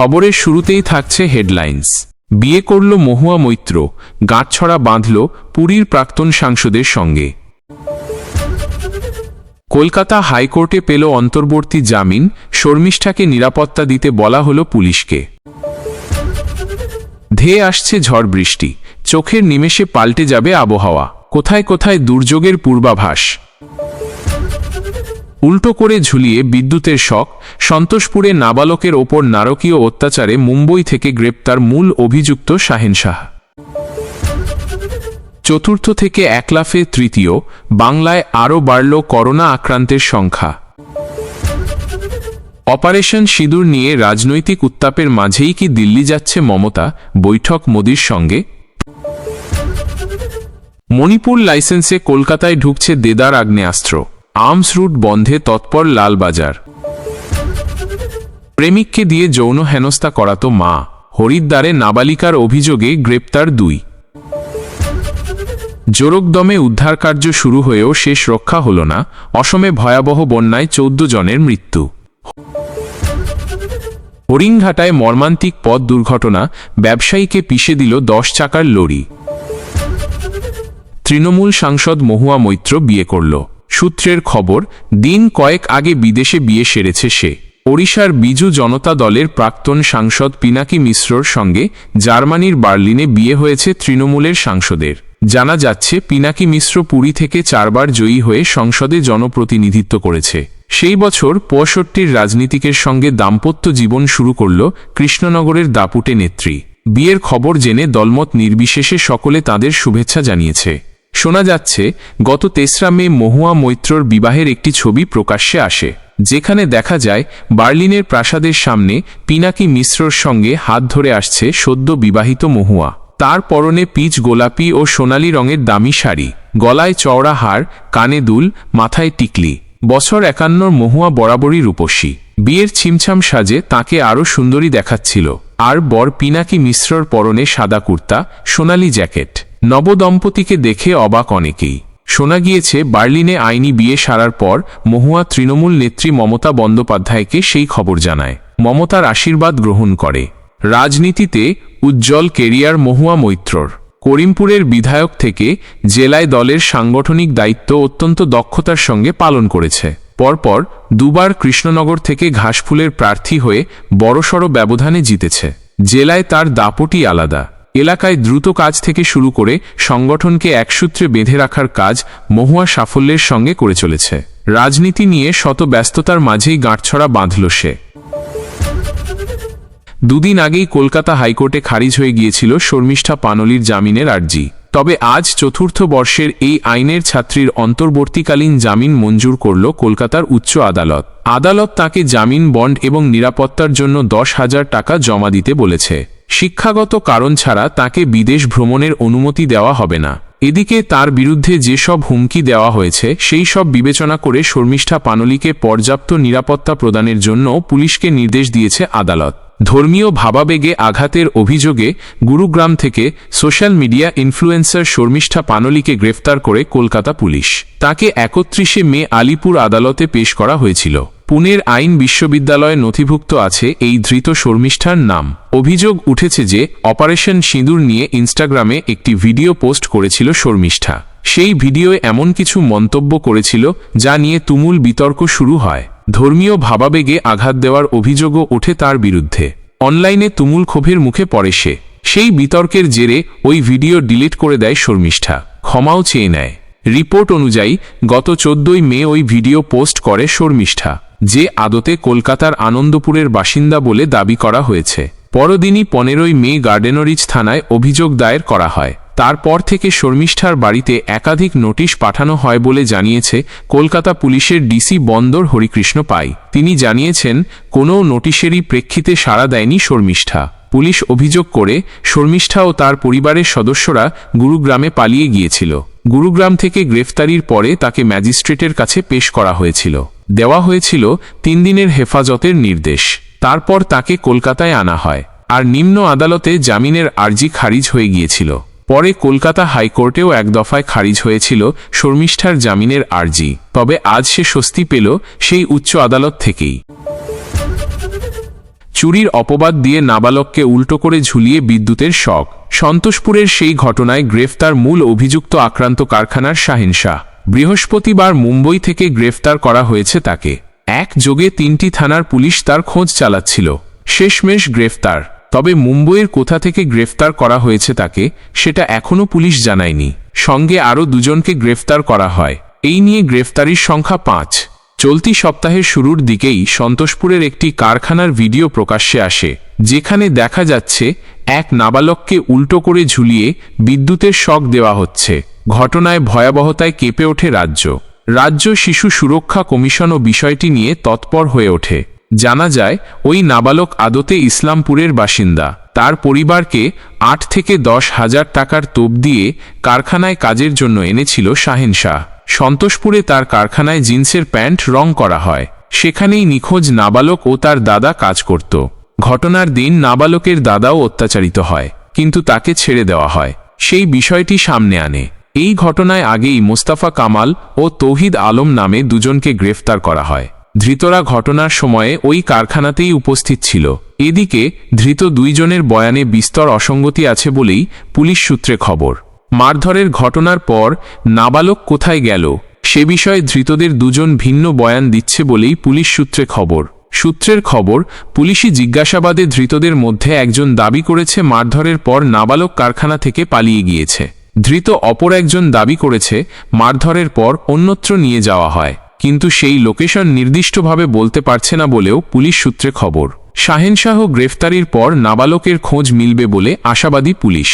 খবরের শুরুতেই থাকছে হেডলাইন্স। বিয়ে করল মহুয়া মৈত্র, গাঁটছড়া বাঁধল পুরীর প্রাক্তন সাংসদের সঙ্গে। কলকাতা হাইকোর্টে পেল অন্তর্বর্তী জামিন, শর্মিষ্ঠাকে নিরাপত্তা দিতে বলা হল পুলিশকে। ধেয়ে আসছে ঝড় বৃষ্টি, চোখের নিমেষে পাল্টে যাবে আবহাওয়া। কোথায় কোথায় দুর্যোগের পূর্বাভাস। উল্টো করে ঝুলিয়ে বিদ্যুতের শখ সন্তোষপুরে নাবালকের ওপর নারকীয় অত্যাচারে মুম্বই থেকে গ্রেপ্তার মূল অভিযুক্ত শাহেন শাহ। চতুর্থ থেকে একলাফে তৃতীয়, বাংলায় আরও বাড়ল করোনা আক্রান্তের সংখ্যা। অপারেশন সিঁদুর নিয়ে রাজনৈতিক উত্তাপের মাঝেই কি দিল্লি যাচ্ছে মমতা? বৈঠক মোদির সঙ্গে। মণিপুর লাইসেন্সে কলকাতায় ঢুকছে দেদার আগ্নেয়াস্ত্র। আর্মস রুট বন্ধে তৎপর লালবাজার প্রেমিককে দিয়ে যৌন হেনস্থা করাতো মা। হরিদ্বারে নাবালিকার অভিযোগে গ্রেপ্তার দুই। জোরকদমে উদ্ধারকার্য শুরু হয়েও শেষ রক্ষা হল না। অসমে ভয়াবহ বন্যায় চৌদ্দ জনের মৃত্যু। হরিংঘাটায় মর্মান্তিক পথ দুর্ঘটনা। ব্যবসায়ীকে পিষে দিল দশ চাকার লরি। তৃণমূল সাংসদ মহুয়া মৈত্র বিয়ে করল। সূত্রের খবর, দিন কয়েক আগে বিদেশে বিয়ে সেরেছে সে। ওড়িশার বিজু জনতা দলের প্রাক্তন সাংসদ পিনাকি মিশ্রর সঙ্গে জার্মানির বার্লিনে বিয়ে হয়েছে তৃণমূলের সাংসদের। জানা যাচ্ছে, পিনাকি মিশ্র পুরী থেকে চারবার জয়ী হয়ে সংসদে জনপ্রতিনিধিত্ব করেছে। সেই বছর পঁয়ষট্টির রাজনীতিকের সঙ্গে দাম্পত্য জীবন শুরু করল কৃষ্ণনগরের দাপুটে নেত্রী। বিয়ের খবর জেনে দলমত নির্বিশেষে সকলে তাদের শুভেচ্ছা জানিয়েছে। শোনা যাচ্ছে, গত তেসরা মে মহুয়া মৈত্রর বিবাহের একটি ছবি প্রকাশ্যে আসে, যেখানে দেখা যায়, বার্লিনের প্রাসাদের সামনে পিনাকি মিশ্রর সঙ্গে হাত ধরে আসছে সদ্য বিবাহিত মহুয়া। তার পরনে পিচ গোলাপি ও সোনালি রঙের দামি শাড়ি, গলায় চওড়া হার, কানে দুল, মাথায় টিকলি। বছর একান্নর মহুয়া বরাবরই রূপসী। বিয়ের ছিমছাম সাজে তাকে আরও সুন্দরী দেখাচ্ছিল। আর বর পিনাকি মিশ্রর পরনে সাদা কুর্তা, সোনালি জ্যাকেট। নবদম্পতিকে দেখে অবাক অনেকেই। শোনা গিয়েছে, বার্লিনে আইনি বিয়ে সারার পর মহুয়া তৃণমূল নেত্রী মমতা বন্দ্যোপাধ্যায়কে সেই খবর জানায়। মমতার আশীর্বাদ গ্রহণ করে। রাজনীতিতে উজ্জ্বল কেরিয়ার মহুয়া মৈত্রর। করিমপুরের বিধায়ক থেকে জেলায় দলের সাংগঠনিক দায়িত্ব অত্যন্ত দক্ষতার সঙ্গে পালন করেছে। পরপর দুবার কৃষ্ণনগর থেকে ঘাসফুলের প্রার্থী হয়ে বড়সড় ব্যবধানে জিতেছে। জেলায় তার দাপটি আলাদা। এলাকায় দ্রুত কাজ থেকে শুরু করে সংগঠনকে একসূত্রে বেঁধে রাখার কাজ মহুয়া সাফল্যের সঙ্গে করে চলেছে। রাজনীতি নিয়ে শত ব্যস্ততার মাঝেই গাঁটছড়া বাঁধল সে। দুদিন আগেই কলকাতা হাইকোর্টে খারিজ হয়ে গিয়েছিল শর্মিষ্ঠা পানলির জামিনের আর্জি। তবে আজ চতুর্থ বর্ষের এই আইনের ছাত্রীর অন্তর্বর্তীকালীন জামিন মঞ্জুর করল কলকাতার উচ্চ আদালত। আদালত তাকে জামিন, বন্ড এবং নিরাপত্তার জন্য দশ হাজার টাকা জমা দিতে বলেছে। শিক্ষাগত কারণ ছাড়া তাকে বিদেশ ভ্রমণের অনুমতি দেওয়া হবে না। এদিকে তার বিরুদ্ধে যেসব হুমকি দেওয়া হয়েছে, সেই সব বিবেচনা করে শর্মিষ্ঠা পানলিকে পর্যাপ্ত নিরাপত্তা প্রদানের জন্য পুলিশকে নির্দেশ দিয়েছে আদালত। ধর্মীয় ভাবাবেগে আঘাতের অভিযোগে গুরুগ্রাম থেকে সোশ্যাল মিডিয়া ইনফ্লুয়েন্সার শর্মিষ্ঠা পানলিকে গ্রেফতার করে কলকাতা পুলিশ। তাকে একত্রিশে মে আলিপুর আদালতে পেশ করা হয়েছিল। পুনের আইন বিশ্ববিদ্যালয়ে নথিভুক্ত আছে এই ধৃত শর্মিষ্ঠার নাম। অভিযোগ উঠেছে যে, অপারেশন সিঁদুর নিয়ে ইনস্টাগ্রামে একটি ভিডিও পোস্ট করেছিল শর্মিষ্ঠা। সেই ভিডিওয়ে এমন কিছু মন্তব্য করেছিল, যা নিয়ে তুমুল বিতর্ক শুরু হয়। ধর্মীয় ভাবাবেগে আঘাত দেওয়ার অভিযোগও ওঠে তার বিরুদ্ধে। অনলাইনে তুমুল ক্ষোভের মুখে পড়ে সে। সেই বিতর্কের জেরে ওই ভিডিও ডিলিট করে দেয় শর্মিষ্ঠা। ক্ষমাও চেয়ে নেয়। রিপোর্ট অনুযায়ী, গত চোদ্দই মে ওই ভিডিও পোস্ট করে শর্মিষ্ঠা। যে আদতে কলকাতার আনন্দপুরের বাসিন্দা বলে দাবি করা হয়েছে। পরদিনই পনেরোই মে গার্ডেনরিজ থানায় অভিযোগ দায়ের করা হয়। তারপর থেকে শর্মিষ্ঠার বাড়িতে একাধিক নোটিশ পাঠানো হয় বলে জানিয়েছে কলকাতা পুলিশের ডিসি বন্দর হরিকৃষ্ণ পাই। তিনি জানিয়েছেন, কোনো নোটিশেরই প্রেক্ষিতে সাড়া দেয়নি শর্মিষ্ঠা। পুলিশ অভিযোগ করে, শর্মিষ্ঠা ও তার পরিবারের সদস্যরা গুরুগ্রামে পালিয়ে গিয়েছিল। গুরুগ্রাম থেকে গ্রেফতারির পরে তাকে ম্যাজিস্ট্রেটের কাছে পেশ করা হয়েছিল। দেওয়া হয়েছিল তিন দিনের হেফাজতের নির্দেশ। তারপর তাকে কলকাতায় আনা হয়। আর নিম্ন আদালতে জামিনের আর্জি খারিজ হয়ে গিয়েছিল। পরে কলকাতা হাইকোর্টেও এক দফায় খারিজ হয়েছিল শর্মিষ্ঠার জামিনের আর্জি। তবে আজ সে স্বস্তি পেল সেই উচ্চ আদালত থেকেই। চুরির অপবাদ দিয়ে নাবালককে উল্টো করে ঝুলিয়ে বিদ্যুতের শখ সন্তোষপুরের সেই ঘটনায় গ্রেফতার মূল অভিযুক্ত আক্রান্ত কারখানার শাহিন শাহ। বৃহস্পতিবার মুম্বই থেকে গ্রেফতার করা হয়েছে তাকে। এক যোগে তিনটি থানার পুলিশ তার খোঁজ চালাচ্ছিল। শেষমেশ গ্রেফতার। তবে মুম্বইয়ের কোথা থেকে গ্রেফতার করা হয়েছে তাকে, সেটা এখনও পুলিশ জানায়নি। সঙ্গে আরও দুজনকে গ্রেফতার করা হয়। এই নিয়ে গ্রেফতারির সংখ্যা পাঁচ। চলতি সপ্তাহের শুরুর দিকেই সন্তোষপুরের একটি কারখানার ভিডিও প্রকাশ্যে আসে, যেখানে দেখা যাচ্ছে এক নাবালককে উল্টো করে ঝুলিয়ে বিদ্যুতের শক দেওয়া হচ্ছে। ঘটনায় ভয়াবহতায় কেঁপে ওঠে রাজ্য। রাজ্য শিশু সুরক্ষা কমিশনও বিষয়টি নিয়ে তৎপর হয়ে ওঠে। জানা যায়, ওই নাবালক আদতে ইসলামপুরের বাসিন্দা। তার পরিবারকে আট থেকে দশ হাজার টাকার তোপ দিয়ে কারখানায় কাজের জন্য এনেছিল শাহিন শাহ। সন্তোষপুরে তার কারখানায় জিন্সের প্যান্ট রং করা হয়। সেখানেই নিখোঁজ নাবালক ও তার দাদা কাজ করত। ঘটনার দিন নাবালকের দাদাও অত্যাচারিত হয়, কিন্তু তাকে ছেড়ে দেওয়া হয়। সেই বিষয়টি সামনে আনে। এই ঘটনায় আগেই মোস্তাফা কামাল ও তৌহিদ আলম নামে দুজনকে গ্রেফতার করা হয়। ধৃতরা ঘটনার সময়ে ওই কারখানাতেই উপস্থিত ছিল। এদিকে ধৃত দুইজনের বয়ানে বিস্তর অসঙ্গতি আছে বলেই পুলিশ সূত্রে খবর। মারধরের ঘটনার পর নাবালক কোথায় গেল? সে বিষয়ে ধৃতদের দুজন ভিন্ন বয়ান দিচ্ছে বলেই পুলিশ সূত্রে খবর। সূত্রের খবর পুলিশি জিজ্ঞাসাবাদে ধৃতদের মধ্যে একজন দাবি করেছে মারধরের পর নাবালক কারখানা থেকে পালিয়ে গিয়েছে। ধৃত অপর একজন দাবি করেছে, মারধরের পর অন্যত্র নিয়ে যাওয়া হয়। কিন্তু সেই লোকেশন নির্দিষ্টভাবে বলতে পারছে না বলেও পুলিশ সূত্রে খবর। শাহেনশাহ গ্রেফতারির পর নাবালকের খোঁজ মিলবে বলে আশাবাদী পুলিশ।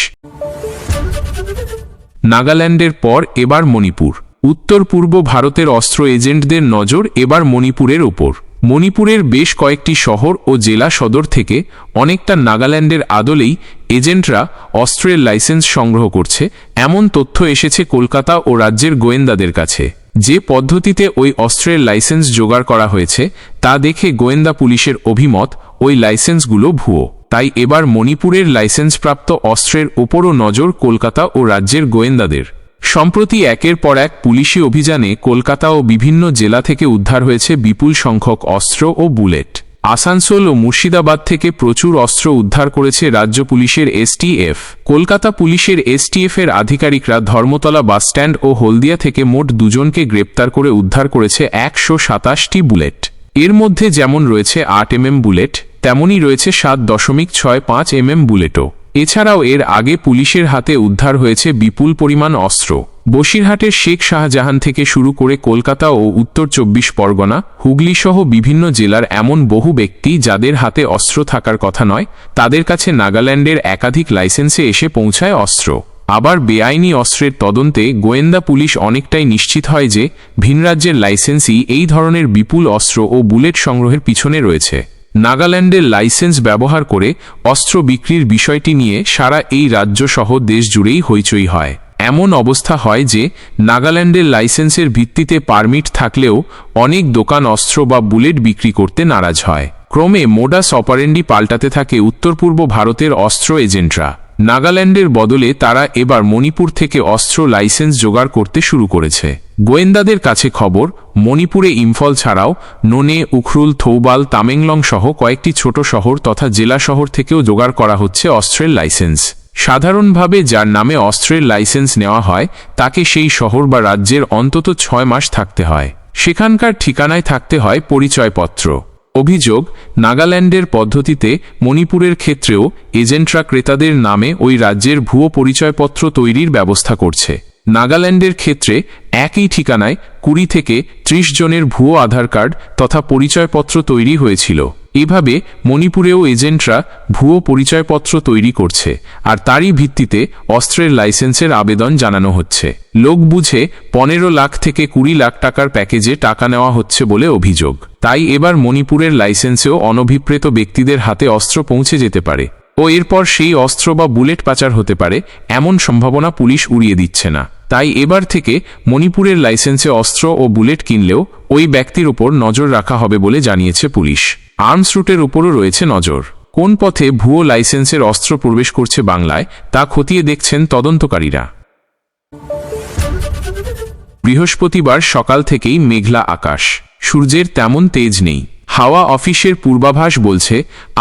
নাগাল্যান্ডের পর এবার মণিপুর। উত্তর পূর্ব ভারতের অস্ত্র এজেন্টদের নজর এবার মণিপুরের ওপর। মণিপুরের বেশ কয়েকটি শহর ও জেলা সদর থেকে অনেকটা নাগাল্যান্ডের আদলেই এজেন্টরা অস্ত্রের লাইসেন্স সংগ্রহ করছে, এমন তথ্য এসেছে কলকাতা ও রাজ্যের গোয়েন্দাদের কাছে। যে পদ্ধতিতে ওই অস্ত্রের লাইসেন্স জোগাড় করা হয়েছে, তা দেখে গোয়েন্দা পুলিশের অভিমত, ওই লাইসেন্সগুলো ভুয়ো। তাই এবার মণিপুরের লাইসেন্সপ্রাপ্ত অস্ত্রের ওপরও নজর কলকাতা ও রাজ্যের গোয়েন্দাদের। সম্প্রতি একের পর এক পুলিশি অভিযানে কলকাতা ও বিভিন্ন জেলা থেকে উদ্ধার হয়েছে বিপুল সংখ্যক অস্ত্র ও বুলেট। আসানসোল ও মুর্শিদাবাদ থেকে প্রচুর অস্ত্র উদ্ধার করেছে রাজ্য পুলিশের এসটিএফ। কলকাতা পুলিশের এসটিএফ এর আধিকারিকরা ধর্মতলা বাসস্ট্যান্ড ও হলদিয়া থেকে মোট দুজনকে গ্রেপ্তার করে উদ্ধার করেছে একশো সাতাশটি বুলেট। এর মধ্যে যেমন রয়েছে আট এমএম বুলেট, তেমনই রয়েছে সাত দশমিক ছয় পাঁচ এমএম বুলেটও। এছাড়াও এর আগে পুলিশের হাতে উদ্ধার হয়েছে বিপুল পরিমাণ অস্ত্র। বসিরহাটের শেখ শাহজাহান থেকে শুরু করে কলকাতা ও উত্তর চব্বিশ পরগনা হুগলি সহ বিভিন্ন জেলার এমন বহু ব্যক্তি যাদের হাতে অস্ত্র থাকার কথা নয়, তাদের কাছে নাগাল্যান্ডের একাধিক লাইসেন্সে এসে পৌঁছায় অস্ত্র। আবার বেআইনি অস্ত্রের তদন্তে গোয়েন্দা পুলিশ অনেকটাই নিশ্চিত হয় যে ভিনরাজ্যের লাইসেন্সই এই ধরনের বিপুল অস্ত্র ও বুলেট সংগ্রহের পিছনে রয়েছে। নাগাল্যান্ডের লাইসেন্স ব্যবহার করে অস্ত্র বিক্রির বিষয়টি নিয়ে সারা এই রাজ্য সহ দেশ জুড়েই হইচই হয়। এমন অবস্থা হয় যে নাগাল্যান্ডের লাইসেন্সের ভিত্তিতে পারমিট থাকলেও অনেক দোকান অস্ত্র বা বুলেট বিক্রি করতে নারাজ হয়। ক্রমে মোডাস অপারেন্ডি পাল্টাতে থাকে উত্তর পূর্ব ভারতের অস্ত্র এজেন্টরা। নাগাল্যান্ডের বদলে তারা এবার মণিপুর থেকে অস্ত্র লাইসেন্স জোগাড় করতে শুরু করেছে। গোয়েন্দাদের কাছে খবর, মণিপুরে ইম্ফল ছাড়াও নোনে, উখরুল, থৌবাল তামেংলং সহ কয়েকটি ছোট শহর তথা জেলা শহর থেকেও জোগাড় করা হচ্ছে অস্ত্রের লাইসেন্স। সাধারণভাবে যার নামে অস্ত্রের লাইসেন্স নেওয়া হয়, তাকে সেই শহর বা রাজ্যের অন্তত ছয় মাস থাকতে হয়। সেখানকার ঠিকানায় থাকতে হয় পরিচয়পত্র। অভিযোগ, নাগাল্যান্ডের পদ্ধতিতে মণিপুরের ক্ষেত্রেও এজেন্টরা ক্রেতাদের নামে ওই রাজ্যের ভুয়ো পরিচয়পত্র তৈরির ব্যবস্থা করছে। নাগাল্যান্ডের ক্ষেত্রে একই ঠিকানায় কুড়ি থেকে ত্রিশ জনের ভুয়ো আধার কার্ড তথা পরিচয়পত্র তৈরি হয়েছিল। এভাবে মণিপুরেও এজেন্টরা ভুয়ো পরিচয়পত্র তৈরি করছে, আর তারই ভিত্তিতে অস্ত্রের লাইসেন্সের আবেদন জানানো হচ্ছে। লোক বুঝে পনেরো লাখ থেকে কুড়ি লাখ টাকার প্যাকেজে টাকা নেওয়া হচ্ছে বলে অভিযোগ। তাই এবার মণিপুরের লাইসেন্সেও অনভিপ্রেত ব্যক্তিদের হাতে অস্ত্র পৌঁছে যেতে পারে। ও এরপর সেই অস্ত্র বা বুলেট পাচার হতে পারে, এমন সম্ভাবনা পুলিশ উড়িয়ে দিচ্ছে না। তাই এবার থেকে মণিপুরের লাইসেন্সে অস্ত্র ও বুলেট কিনলেও ওই ব্যক্তির ওপর নজর রাখা হবে বলে জানিয়েছে পুলিশ। আর্মস রুটের উপরও রয়েছে নজর। কোন পথে ভুয়ো লাইসেন্সের অস্ত্র প্রবেশ করছে বাংলায়, তা খতিয়ে দেখছেন তদন্তকারীরা। বৃহস্পতিবার সকাল থেকেই মেঘলা আকাশ। সূর্যের তেমন তেজ নেই। হাওয়া অফিসের পূর্বাভাস বলছে,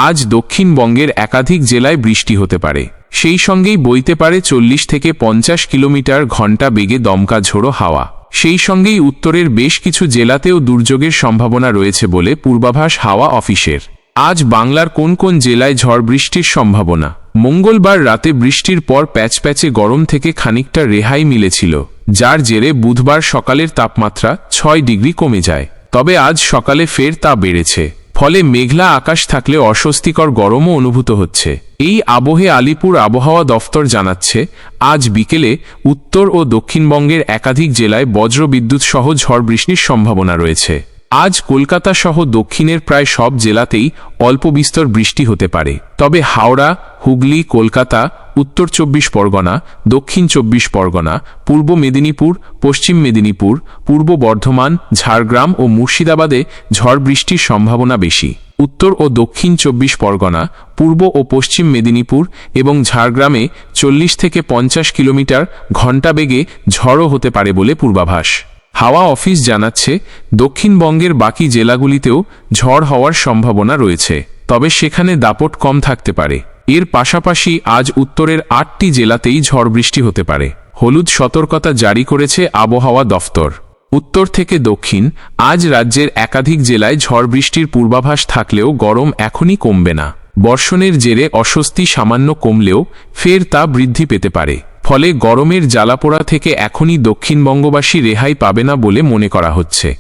আজ দক্ষিণবঙ্গের একাধিক জেলায় বৃষ্টি হতে পারে। সেই সঙ্গেই বইতে পারে চল্লিশ থেকে পঞ্চাশ কিলোমিটার ঘণ্টা বেগে দমকা ঝোড়ো হাওয়া। সেই সঙ্গেই উত্তরের বেশ কিছু জেলাতেও দুর্যোগের সম্ভাবনা রয়েছে বলে পূর্বাভাস হাওয়া অফিসের। আজ বাংলার কোন কোন জেলায় ঝড় বৃষ্টির সম্ভাবনা? মঙ্গলবার রাতে বৃষ্টির পর প্যাচ প্যাচে গরম থেকে খানিকটা রেহাই মিলেছিল, যার জেরে বুধবার সকালের তাপমাত্রা ছয় ডিগ্রি কমে যায়। তবে আজ সকালে ফের তা বেড়েছে। ফলে মেঘলা আকাশ থাকলে অস্বস্তিকর গরমও অনুভূত হচ্ছে। এই আবহে আলিপুর আবহাওয়া দফতর জানাচ্ছে, আজ বিকেলে উত্তর ও দক্ষিণবঙ্গের একাধিক জেলায় বজ্রবিদ্যুৎ সহ ঝড় বৃষ্টির সম্ভাবনা রয়েছে। আজ কলকাতা সহ দক্ষিণের প্রায় সব জেলাতেই অল্প বিস্তর বৃষ্টি হতে পারে। তবে হাওড়া, হুগলি, কলকাতা উত্তর চব্বিশ পরগনা, দক্ষিণ চব্বিশ পরগনা, পূর্ব মেদিনীপুর, পশ্চিম মেদিনীপুর, পূর্ব বর্ধমান, ঝাড়গ্রাম ও মুর্শিদাবাদে ঝড় বৃষ্টির সম্ভাবনা বেশি। উত্তর ও দক্ষিণ চব্বিশ পরগনা, পূর্ব ও পশ্চিম মেদিনীপুর এবং ঝাড়গ্রামে চল্লিশ থেকে পঞ্চাশ কিলোমিটার ঘণ্টা বেগে ঝড়ও হতে পারে বলে পূর্বাভাস। হাওয়া অফিস জানাচ্ছে, দক্ষিণবঙ্গের বাকি জেলাগুলিতেও ঝড় হওয়ার সম্ভাবনা রয়েছে। তবে সেখানে দাপট কম থাকতে পারে। এর পাশাপাশি আজ উত্তরের আটটি জেলাতেই ঝড় বৃষ্টি হতে পারে। হলুদ সতর্কতা জারি করেছে আবহাওয়া দফতর। উত্তর থেকে দক্ষিণ, আজ রাজ্যের একাধিক জেলায় ঝড় বৃষ্টির পূর্বাভাস থাকলেও গরম এখনই কমবে না। বর্ষণের জেরে অস্বস্তি সামান্য কমলেও ফের তা বৃদ্ধি পেতে পারে। ফলে গরমের জ্বালাপোড়া থেকে এখনই দক্ষিণবঙ্গবাসী রেহাই পাবে না বলে মনে করা হচ্ছে।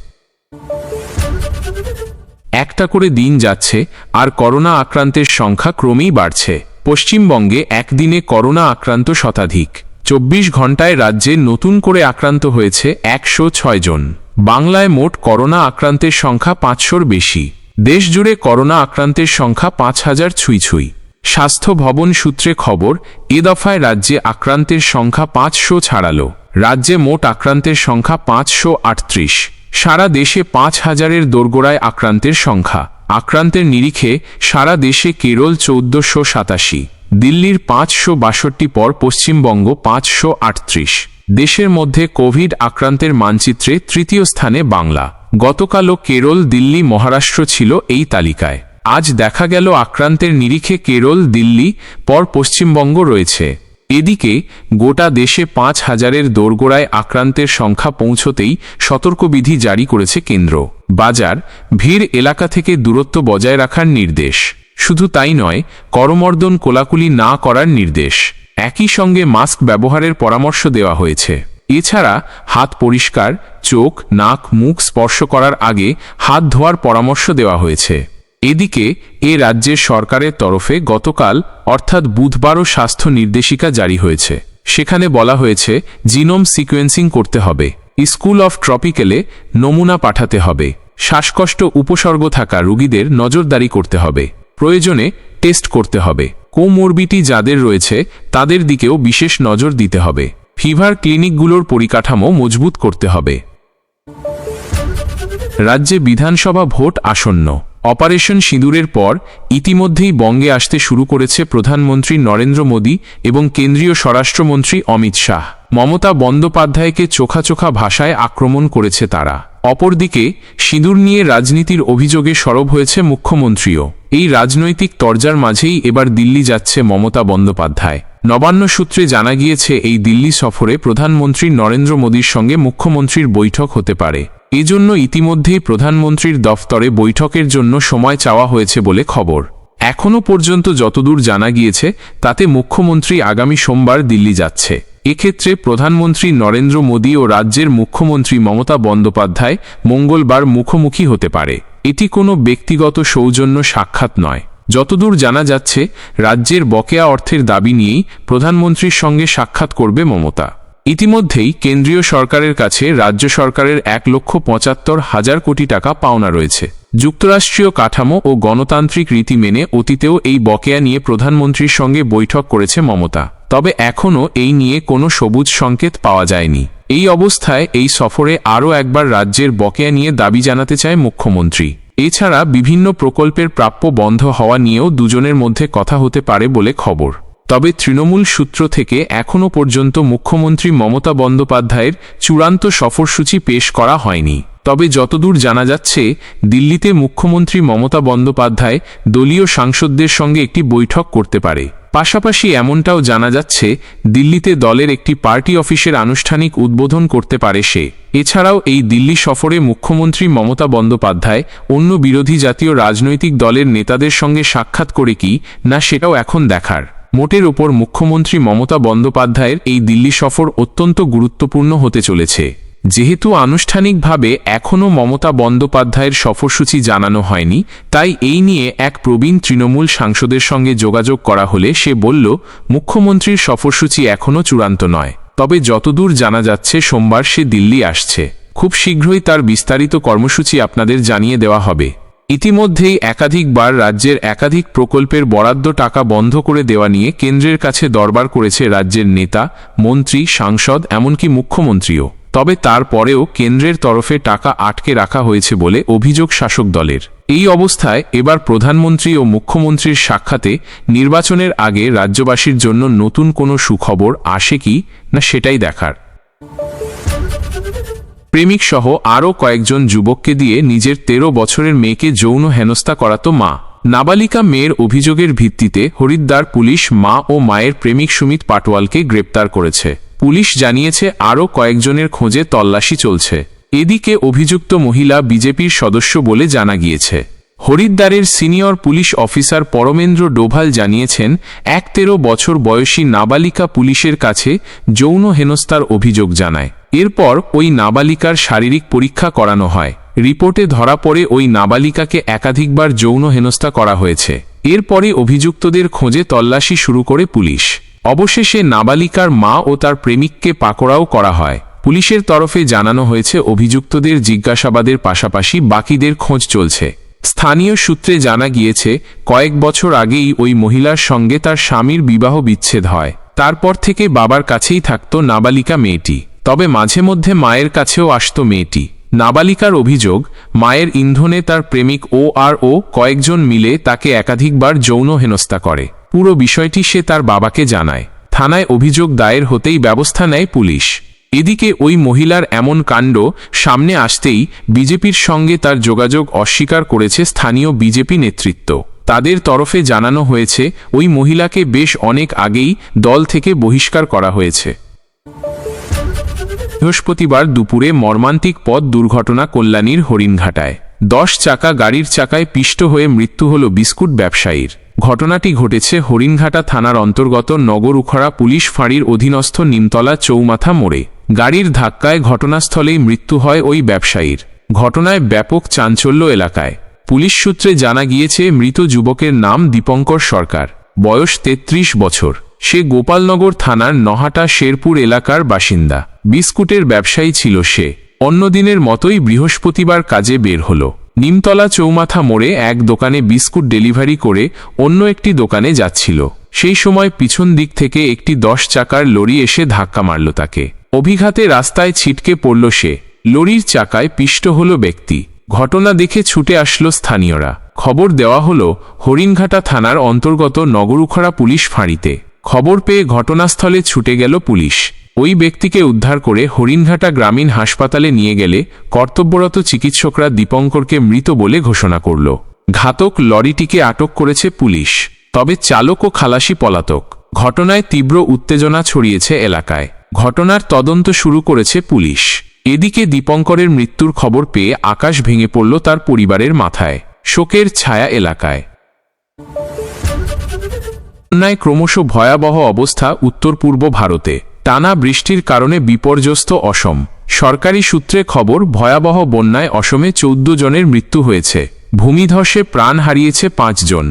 একটা করে দিন যাচ্ছে, আর করোনা আক্রান্তের সংখ্যা ক্রমেই বাড়ছে। পশ্চিমবঙ্গে একদিনে করোনা আক্রান্ত শতাধিক। চব্বিশ ঘন্টায় রাজ্যে নতুন করে আক্রান্ত হয়েছে একশো ছয় জন। বাংলায় মোট করোনা আক্রান্তের সংখ্যা পাঁচশোর বেশি। দেশজুড়ে করোনা আক্রান্তের সংখ্যা পাঁচ হাজার ছুঁই ছুঁই। স্বাস্থ্য ভবন সূত্রে খবর, এ দফায় রাজ্যে আক্রান্তের সংখ্যা পাঁচশো ছাড়ালো। রাজ্যে মোট আক্রান্তের সংখ্যা পাঁচশো আটত্রিশ। সারা দেশে পাঁচ হাজারের দোরগোড়ায় আক্রান্তের সংখ্যা। আক্রান্তের নিরিখে সারা দেশে কেরল চৌদ্দশো সাতাশি, দিল্লির পাঁচশো বাষট্টি পর পশ্চিমবঙ্গ পাঁচশো আটত্রিশ। দেশের মধ্যে কোভিড আক্রান্তের মানচিত্রে তৃতীয় স্থানে বাংলা। গতকালও কেরল, দিল্লি, মহারাষ্ট্র ছিল এই তালিকায়। আজ দেখা গেল আক্রান্তের নিরিখে কেরল, দিল্লি, পর পশ্চিমবঙ্গ রয়েছে। এদিকে গোটা দেশে পাঁচ হাজারের দোরগোড়ায় আক্রান্তের সংখ্যা পৌঁছতেই সতর্কবিধি জারি করেছে কেন্দ্র। বাজার, ভিড় এলাকা থেকে দূরত্ব বজায় রাখার নির্দেশ। শুধু তাই নয়, করমর্দন কোলাকুলি না করার নির্দেশ। একই সঙ্গে মাস্ক ব্যবহারের পরামর্শ দেওয়া হয়েছে। এছাড়া হাত পরিষ্কার, চোখ, নাক, মুখ স্পর্শ করার আগে হাত ধোয়ার পরামর্শ দেওয়া হয়েছে। এদিকে, এ রাজ্যের সরকারের তরফে গতকাল, অর্থাৎ বুধবারও স্বাস্থ্য নির্দেশিকা জারি হয়েছে। সেখানে বলা হয়েছে, জিনোম সিকোয়েন্সিং করতে হবে। স্কুল অফ ট্রপিক্যালে নমুনা পাঠাতে হবে। শ্বাসকষ্ট উপসর্গ থাকা রোগীদের নজরদারি করতে হবে। প্রয়োজনে টেস্ট করতে হবে। কোমোরবিটি যাদের রয়েছে, তাদের দিকেও বিশেষ নজর দিতে হবে। ফিভার ক্লিনিকগুলোর পরিকাঠামো মজবুত করতে হবে। রাজ্যে বিধানসভা ভোট আসন্ন। অপারেশন সিঁদুরের পর ইতিমধ্যেই বঙ্গে আসতে শুরু করেছে প্রধানমন্ত্রী নরেন্দ্র মোদী এবং কেন্দ্রীয় স্বরাষ্ট্রমন্ত্রী অমিত শাহ। মমতা বন্দ্যোপাধ্যায়কে চোখাচোখা ভাষায় আক্রমণ করেছে তারা। অপরদিকে, সিঁদুর নিয়ে রাজনীতির অভিযোগে সরব হয়েছে মুখ্যমন্ত্রীও। এই রাজনৈতিক তরজার মাঝেই এবার দিল্লি যাচ্ছে মমতা বন্দ্যোপাধ্যায়। নবান্ন সূত্রে জানা গিয়েছে, এই দিল্লি সফরে প্রধানমন্ত্রী নরেন্দ্র মোদীর সঙ্গে মুখ্যমন্ত্রীর বৈঠক হতে পারে। এজন্য ইতিমধ্যেই প্রধানমন্ত্রীর দফতরে বৈঠকের জন্য সময় চাওয়া হয়েছে বলে খবর। এখনও পর্যন্ত যতদূর জানা গিয়েছে, তাতে মুখ্যমন্ত্রী আগামী সোমবার দিল্লি যাচ্ছে। এক্ষেত্রে প্রধানমন্ত্রী নরেন্দ্র মোদী ও রাজ্যের মুখ্যমন্ত্রী মমতা বন্দ্যোপাধ্যায় মঙ্গলবার মুখোমুখি হতে পারে। এটি কোনো ব্যক্তিগত সৌজন্য সাক্ষাৎ নয়। যতদূর জানা যাচ্ছে, রাজ্যের বকেয়া অর্থের দাবি নিয়েই প্রধানমন্ত্রীর সঙ্গে সাক্ষাৎ করবে মমতা। ইতিমধ্যেই কেন্দ্রীয় সরকারের কাছে রাজ্য সরকারের এক লক্ষ পঁচাত্তর হাজার কোটি টাকা পাওনা রয়েছে। যুক্তরাষ্ট্রীয় কাঠামো ও গণতান্ত্রিক রীতি মেনে অতীতেও এই বকেয়া নিয়ে প্রধানমন্ত্রীর সঙ্গে বৈঠক করেছে মমতা। তবে এখনও এই নিয়ে কোনো সবুজ সংকেত পাওয়া যায়নি। এই অবস্থায় এই সফরে আরও একবার রাজ্যের বকেয়া নিয়ে দাবি জানাতে চায় মুখ্যমন্ত্রী। এছাড়া বিভিন্ন প্রকল্পের প্রাপ্য বন্ধ হওয়া নিয়েও দুজনের মধ্যে কথা হতে পারে বলে খবর। তবে তৃণমূল সূত্র থেকে এখনও পর্যন্ত মুখ্যমন্ত্রী মমতা বন্দ্যোপাধ্যায়ের চূড়ান্ত সফরসূচি পেশ করা হয়নি। তবে যতদূর জানা যাচ্ছে, দিল্লিতে মুখ্যমন্ত্রী মমতা বন্দ্যোপাধ্যায় দলীয় সাংসদদের সঙ্গে একটি বৈঠক করতে পারে। পাশাপাশি এমনটাও জানা যাচ্ছে, দিল্লিতে দলের একটি পার্টি অফিসের আনুষ্ঠানিক উদ্বোধন করতে পারে সে। এছাড়াও এই দিল্লি সফরে মুখ্যমন্ত্রী মমতা বন্দ্যোপাধ্যায় অন্য বিরোধী জাতীয় রাজনৈতিক দলের নেতাদের সঙ্গে সাক্ষাৎ করে কি না সেটাও এখন দেখার। মোটের ওপর মুখ্যমন্ত্রী মমতা বন্দ্যোপাধ্যায়ের এই দিল্লি সফর অত্যন্ত গুরুত্বপূর্ণ হতে চলেছে। যেহেতু আনুষ্ঠানিকভাবে এখনও মমতা বন্দ্যোপাধ্যায়ের সফরসূচি জানানো হয়নি, তাই এই নিয়ে এক প্রবীণ তৃণমূল সাংসদের সঙ্গে যোগাযোগ করা হলে সে বলল, মুখ্যমন্ত্রীর সফরসূচি এখনও চূড়ান্ত নয়। তবে যতদূর জানা যাচ্ছে, সোমবার সে দিল্লি আসছে। খুব শীঘ্রই তার বিস্তারিত কর্মসূচি আপনাদের জানিয়ে দেওয়া হবে। ইতিমধ্যেই একাধিকবার রাজ্যের একাধিক প্রকল্পের বরাদ্দ টাকা বন্ধ করে দেওয়া নিয়ে কেন্দ্রের কাছে দরবার করেছে রাজ্যের নেতা, মন্ত্রী, সাংসদ, এমনকি মুখ্যমন্ত্রীও। তবে তারপরেও কেন্দ্রের তরফে টাকা আটকে রাখা হয়েছে বলে অভিযোগ শাসক দলের। এই অবস্থায় এবার প্রধানমন্ত্রী ও মুখ্যমন্ত্রীর সাক্ষাতে নির্বাচনের আগে রাজ্যবাসীর জন্য নতুন কোনো সুখবর আসে কি না সেটাই দেখার। প্রেমিক সহ আরও কয়েকজন যুবককে দিয়ে নিজের তেরো বছরের মেয়েকে যৌন হেনস্থা করাতো মা। নাবালিকা মেয়ের অভিযোগের ভিত্তিতে হরিদ্বার পুলিশ মা ও মায়ের প্রেমিক সুমিত পাটওয়ালকে গ্রেপ্তার করেছে। পুলিশ জানিয়েছে, আরও কয়েকজনের খোঁজে তল্লাশি চলছে। এদিকে অভিযুক্ত মহিলা বিজেপির সদস্য বলে জানা গিয়েছে। হরিদ্বারের senior police officer Parmendra Doval জানিয়েছেন এক তেরো বছর বয়সী নাবালিকা পুলিশের কাছে যৌন হেনস্থার অভিযোগ জানায়। এরপর ওই নাবালিকার শারীরিক পরীক্ষা করানো হয়। রিপোর্টে ধরা পড়ে ওই নাবালিকাকে একাধিকবার যৌন হেনস্থা করা হয়েছে। এরপরে অভিযুক্তদের খোঁজে তল্লাশি শুরু করে পুলিশ। অবশেষে নাবালিকার মা ও তার প্রেমিককে পাকড়াও করা হয়। পুলিশের তরফে জানানো হয়েছে, অভিযুক্তদের জিজ্ঞাসাবাদের পাশাপাশি বাকিদের খোঁজ চলছে। স্থানীয় সূত্রে জানা গিয়েছে, কয়েক বছর আগেই ওই মহিলার সঙ্গে তার স্বামীর বিবাহ বিচ্ছেদ হয়। তারপর থেকে বাবার কাছেই থাকত নাবালিকা মেয়েটি। তবে মাঝে মধ্যে মায়ের কাছেও আসত মেয়েটি। নাবালিকার অভিযোগ, মায়ের ইন্ধনে তার প্রেমিক ও আর ও কয়েকজন মিলে তাকে একাধিকবার যৌন হেনস্থা করে। পুরো বিষয়টি সে তার বাবাকে জানায়। থানায় অভিযোগ দায়ের হতেই ব্যবস্থা নেয় পুলিশ। এদিকে ওই মহিলার এমন কাণ্ড সামনে আসতেই বিজেপির সঙ্গে তার যোগাযোগ অস্বীকার করেছে স্থানীয় বিজেপি নেতৃত্ব। তাদের তরফে জানানো হয়েছে, ওই মহিলাকে বেশ অনেক আগেই দল থেকে বহিষ্কার করা হয়েছে। বৃহস্পতিবার দুপুরে মর্মান্তিক পথ দুর্ঘটনা কল্যাণীর হরিণঘাটায়। দশ চাকা গাড়ির চাকায় পিষ্ট হয়ে মৃত্যু হল বিস্কুট ব্যবসায়ীর। ঘটনাটি ঘটেছে হরিণঘাটা থানার অন্তর্গত নগর উখড়া পুলিশ ফাঁড়ির অধীনস্থ নিমতলা চৌমাথা মোড়ে। গাড়ির ধাক্কায় ঘটনাস্থলেই মৃত্যু হয় ওই ব্যবসায়ীর। ঘটনায় ব্যাপক চাঞ্চল্য এলাকায়। পুলিশ সূত্রে জানা গিয়েছে, মৃত যুবকের নাম দীপঙ্কর সরকার। বয়স ৩৩ বছর। সে গোপালনগর থানার নহাটা শেরপুর এলাকার বাসিন্দা। বিস্কুটের ব্যবসায়ী ছিল সে। অন্যদিনের মতোই বৃহস্পতিবার কাজে বের হল। নিমতলা চৌমাথা মোড়ে এক দোকানে বিস্কুট ডেলিভারি করে অন্য একটি দোকানে যাচ্ছিল। সেই সময় পিছন দিক থেকে একটি দশ চাকার লরি এসে ধাক্কা মারল তাকে। অভিঘাতে রাস্তায় ছিটকে পড়ল সে। লরির চাকায় পিষ্ট হল ব্যক্তি। ঘটনা দেখে ছুটে আসলো স্থানীয়রা। খবর দেওয়া হল, হরিণঘাটা থানার অন্তর্গত নগরুখরা পুলিশ ফাঁড়িতে। খবর পেয়ে ঘটনাস্থলে ছুটে গেল পুলিশ। ওই ব্যক্তিকে উদ্ধার করে হরিণঘাটা গ্রামীণ হাসপাতালে নিয়ে গেলে কর্তব্যরত চিকিৎসকরা দীপঙ্করকে মৃত বলে ঘোষণা করল। ঘাতক লরিটিকে আটক করেছে পুলিশ, তবে চালক ও খালাসি পলাতক। ঘটনায় তীব্র উত্তেজনা ছড়িয়েছে এলাকায়। ঘটনার তদন্ত শুরু করেছে পুলিশ। এদিকে দীপঙ্করের মৃত্যুর খবর পেয়ে আকাশ ভেঙে পড়ল তার পরিবারের মাথায়। শোকের ছায়া এলাকায়। বন্যায় ক্রমশ ভয়াবহ অবস্থা উত্তর পূর্ব ভারতে। টানা বৃষ্টির কারণে বিপর্যস্ত অসম। সরকারি সূত্রে খবর, ভয়াবহ বন্যায় অসমে চৌদ্দ জনের মৃত্যু হয়েছে। ভূমিধসে প্রাণ হারিয়েছে পাঁচজন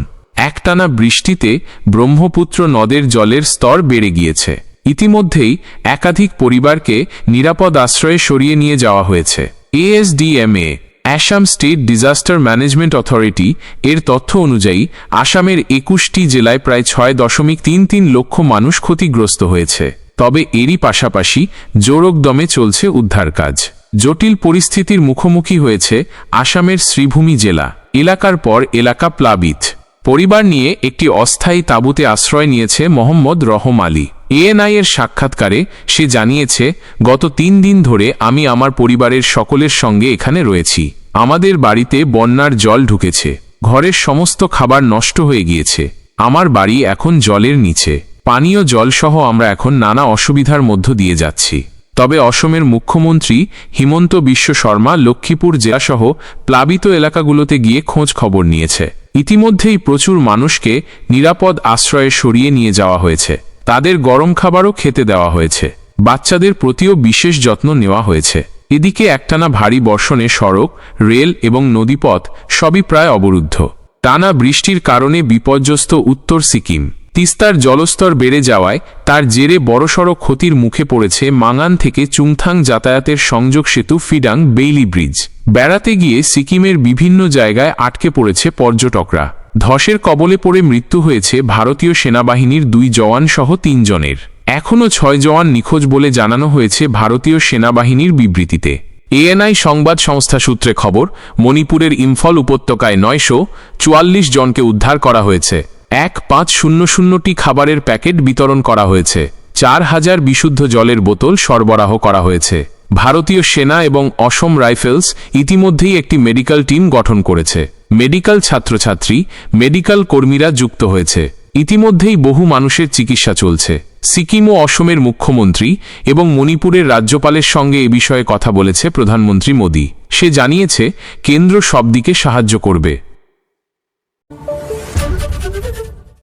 একটানা বৃষ্টিতে ব্রহ্মপুত্র নদের জলের স্তর বেড়ে গিয়েছে। ইতিমধ্যেই একাধিক পরিবারকে নিরাপদ আশ্রয়ে সরিয়ে নিয়ে যাওয়া হয়েছে। ASDMA, Assam state disaster management authority, এর তথ্য অনুযায়ী, আসামের একুশটি জেলায় প্রায় ছয় দশমিক তিন তিন লক্ষ মানুষ ক্ষতিগ্রস্ত হয়েছে। তবে এরই পাশাপাশি জোরকদমে চলছে উদ্ধার কাজ। জটিল পরিস্থিতির মুখোমুখি হয়েছে আসামের শ্রীভূমি জেলা। এলাকার পর এলাকা প্লাবিত। পরিবার নিয়ে একটি অস্থায়ী তাঁবুতে আশ্রয় নিয়েছে মোহাম্মদ রহম আলী। এএনআই এর সাক্ষাৎকারে সে জানিয়েছে, গত তিন দিন ধরে আমি আমার পরিবারের সকলের সঙ্গে এখানে রয়েছি। আমাদের বাড়িতে বন্যার জল ঢুকেছে। ঘরের সমস্ত খাবার নষ্ট হয়ে গিয়েছে। আমার বাড়ি এখন জলের নিচে। পানীয় জলসহ আমরা এখন নানা অসুবিধার মধ্য দিয়ে যাচ্ছি। তবে অসমের মুখ্যমন্ত্রী হিমন্ত বিশ্ব শর্মা লক্ষ্মীপুর জেলাসহ প্লাবিত এলাকাগুলোতে গিয়ে খোঁজ খবর নিয়েছে। ইতিমধ্যেই প্রচুর মানুষকে নিরাপদ আশ্রয়ে সরিয়ে নিয়ে যাওয়া হয়েছে। তাদের গরম খাবারও খেতে দেওয়া হয়েছে। বাচ্চাদের প্রতিও বিশেষ যত্ন নেওয়া হয়েছে। এদিকে একটানা ভারী বর্ষণে সড়ক, রেল এবং নদীপথ সবই প্রায় অবরুদ্ধ। টানা বৃষ্টির কারণে বিপর্যস্ত উত্তর সিকিম। তিস্তার জলস্তর বেড়ে যাওয়ায় তার জেরে বড়সড় ক্ষতির মুখে পড়েছে মাঙান থেকে চুংথাং যাতায়াতের সংযোগ সেতু ফিডাং বেইলি ব্রিজ। বেড়াতে গিয়ে সিকিমের বিভিন্ন জায়গায় আটকে পড়েছে পর্যটকরা। ধসের কবলে পড়ে মৃত্যু হয়েছে ভারতীয় সেনাবাহিনীর দুই জওয়ান সহ তিনজনের। এখনও ছয় জওয়ান নিখোঁজ বলে জানানো হয়েছে ভারতীয় সেনাবাহিনীর বিবৃতিতে। এএনআই সংবাদ সংস্থা সূত্রে খবর, মণিপুরের ইম্ফল উপত্যকায় নয়শো চুয়াল্লিশ জনকে উদ্ধার করা হয়েছে। এক পাঁচ শূন্য শূন্যটি খাবারের প্যাকেট বিতরণ করা হয়েছে। চার হাজার বিশুদ্ধ জলের বোতল সরবরাহ করা হয়েছে। ভারতীয় সেনা এবং অসম রাইফেলস ইতিমধ্যেই একটি মেডিকেল টিম গঠন করেছে। মেডিকেল ছাত্রছাত্রী, মেডিকেল কর্মীরা যুক্ত হয়েছে। ইতিমধ্যেই বহু মানুষের চিকিৎসা চলছে। সিকিম ও অসমের মুখ্যমন্ত্রী এবং মণিপুরের রাজ্যপালের সঙ্গে এ বিষয়ে কথা বলেছে প্রধানমন্ত্রী মোদী। সে জানিয়েছে, কেন্দ্র সব দিকে সাহায্য করবে।